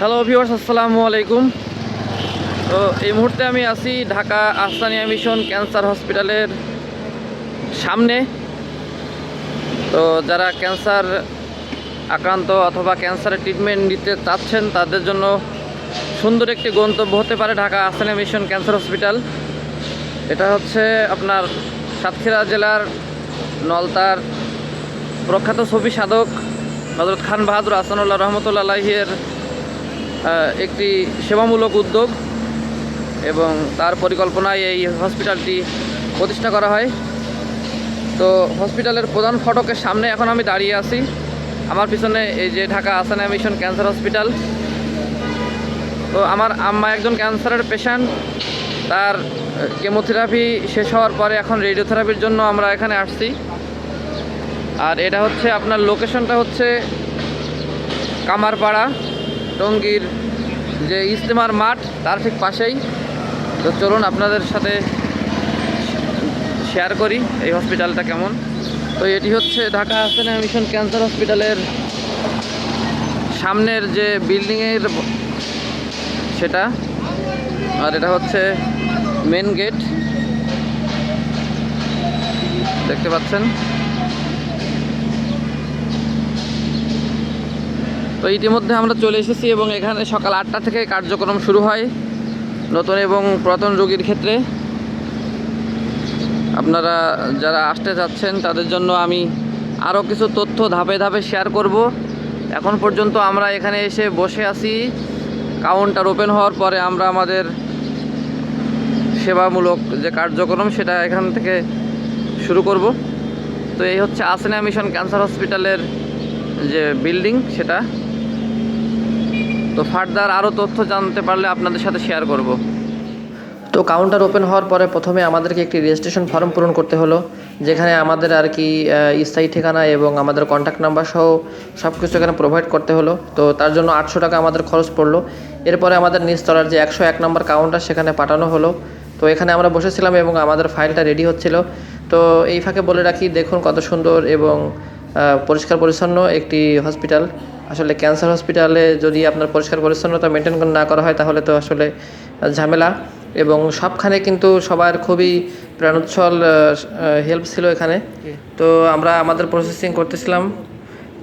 Hello viewers আসসালামু আলাইকুম। তো এই মুহূর্তে আমি আছি ঢাকা আস্তানিয়া মিশন ক্যান্সার হসপিটালের সামনে। তো যারা ক্যান্সার আক্রান্ত অথবা ক্যান্সারের ট্রিটমেন্ট নিতে চাচ্ছেন তাদের জন্য সুন্দর একটি গন্তব্য হতে পারে Dhaka Ahsania mission cancer hospital. এটা হচ্ছে আপনার সাতক্ষীরা জেলার নলতার প্রখ্যাত ছবি সাধক হজরত খান বাহাদুর আসানুল্লাহ রহমতুল্লাহ আলাহিয়ের আহ, একটি সেবামূলক উদ্যোগ এবং তার পরিকল্পনায় এই হসপিটালটি প্রতিষ্ঠা করা হয়। তো হসপিটালের প্রধান ফটকের সামনে এখন আমি দাঁড়িয়ে আছি। আমার পিছনে এই যে Dhaka Ahsania mission cancer hospital. তো আমার আম্মা একজন ক্যান্সারের পেশেন্ট। তার কেমোথেরাপি শেষ হওয়ার পরে এখন রেডিওথেরাপির জন্য আমরা এখানে আসছি। আর এটা হচ্ছে আপনার লোকেশনটা হচ্ছে কামারপাড়া। টঙ্গীর যে ইজতেমার মাঠ, তার ঠিক পাশেই। তো চলুন আপনাদের সাথে শেয়ার করি এই হসপিটালটা কেমন। তো এটি হচ্ছে ঢাকা হাসানা মিশন ক্যান্সার হসপিটালের সামনের যে বিল্ডিংয়ের সেটা। আর এটা হচ্ছে মেন গেট দেখতে পাচ্ছেন? তো ইতিমধ্যে আমরা চলে এসেছি এবং এখানে সকাল আটটা থেকে কার্যক্রম শুরু হয় নতুন এবং পুরাতন রোগীর ক্ষেত্রে। আপনারা যারা আসতে যাচ্ছেন, তাদের জন্য আমি আরও কিছু তথ্য ধাপে ধাপে শেয়ার করব। এখন পর্যন্ত আমরা এখানে এসে বসে আছি। কাউন্টার ওপেন হওয়ার পরে আমরা আমাদের সেবামূলক যে কার্যক্রম, সেটা এখান থেকে শুরু করব। তো এই হচ্ছে আসেনা মিশন ক্যান্সার হসপিটালের যে বিল্ডিং, সেটা তো ফার্দার আরও তথ্য জানতে পারলে আপনাদের সাথে শেয়ার করব। তো কাউন্টার ওপেন হওয়ার পরে প্রথমে আমাদেরকে একটি রেজিস্ট্রেশন ফর্ম পূরণ করতে হলো, যেখানে আমাদের আর কি স্থায়ী ঠিকানা এবং আমাদের কন্ট্যাক্ট নাম্বার সহ সব কিছু এখানে প্রোভাইড করতে হলো। তো তার জন্য আটশো টাকা আমাদের খরচ পড়ল। এরপরে আমাদের নিচতলার যে একশো এক নম্বর কাউন্টার সেখানে পাঠানো হলো। তো এখানে আমরা বসেছিলাম এবং আমাদের ফাইলটা রেডি হচ্ছিল। তো এই ফাঁকে বলে রাখি, দেখুন কত সুন্দর এবং পরিষ্কার পরিচ্ছন্ন একটি হসপিটাল আসলে ক্যান্সার হসপিটালে যদি আপনার পরিষ্কার পরিচ্ছন্নতা মেনটেন না করা হয় তাহলে তো আসলে ঝামেলা। এবং সবখানে কিন্তু সবার খুবই প্রাণোচ্ছল হেল্প ছিল এখানে। তো আমরা আমাদের প্রসেসিং করতেছিলাম।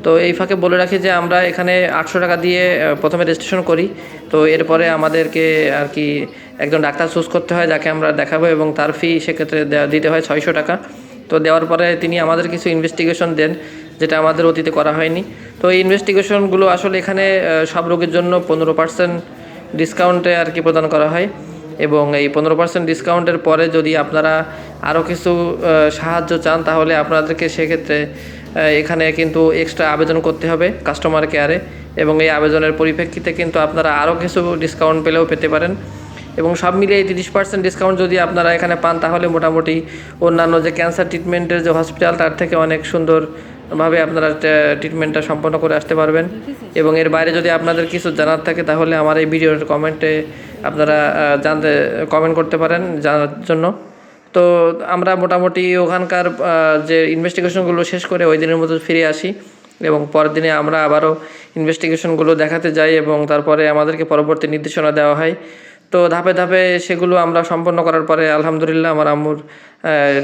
তো এই ফাঁকে বলে রাখি যে আমরা এখানে আটশো টাকা দিয়ে প্রথমে রেজিস্ট্রেশন করি। তো এরপরে আমাদেরকে আর কি একজন ডাক্তার চুজ করতে হয় যাকে আমরা দেখাবো এবং তার ফি সেক্ষেত্রে দিতে হয় ছয়শো টাকা। তো দেওয়ার পরে তিনি আমাদের কিছু ইনভেস্টিগেশন দেন। যেটা আমাদের অতীতে করা হয়নি। তো এই ইনভেস্টিগেশনগুলো আসলে এখানে সব রোগের জন্য পনেরো পার্সেন্ট ডিসকাউন্টে আর কি প্রদান করা হয়। এবং এই পনেরো পার্সেন্ট ডিসকাউন্টের পরে যদি আপনারা আরও কিছু সাহায্য চান, তাহলে আপনাদেরকে সেক্ষেত্রে এখানে কিন্তু এক্সট্রা আবেদন করতে হবে কাস্টমার কেয়ারে এবং এই আবেদনের পরিপ্রেক্ষিতে কিন্তু আপনারা আরও কিছু ডিসকাউন্ট পেলেও পেতে পারেন। এবং সব মিলিয়ে তিরিশ পার্সেন্ট ডিসকাউন্ট যদি আপনারা এখানে পান, তাহলে মোটামুটি অন্যান্য যে ক্যান্সার ট্রিটমেন্টের যে হসপিটাল তার থেকে অনেক সুন্দরভাবে আপনারা ট্রিটমেন্টটা সম্পন্ন করে আসতে পারবেন। এবং এর বাইরে যদি আপনাদের কিছু জানার থাকে, তাহলে আমার এই ভিডিওর কমেন্টে আপনারা জানতে কমেন্ট করতে পারেন জানার জন্য। তো আমরা মোটামুটি ওখানকার যে ইনভেস্টিগেশনগুলো শেষ করে ওই দিনের মতো ফিরে আসি। এবং পরের দিনে আমরা আবারও ইনভেস্টিগেশনগুলো দেখাতে যাই এবং তারপরে আমাদেরকে পরবর্তী নির্দেশনা দেওয়া হয়। তো ধাপে ধাপে সেগুলো আমরা সম্পন্ন করার পরে আলহামদুলিল্লাহ আমার আম্মুর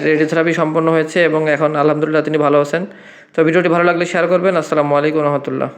রেডিওথেরাপি সম্পন্ন হয়েছে এবং এখন আলহামদুলিল্লাহ তিনি ভালো আছেন। তো ভিডিওটি ভালো লাগলে শেয়ার করবেন। আসসালামু আলাইকুম রহমতুল্লাহ।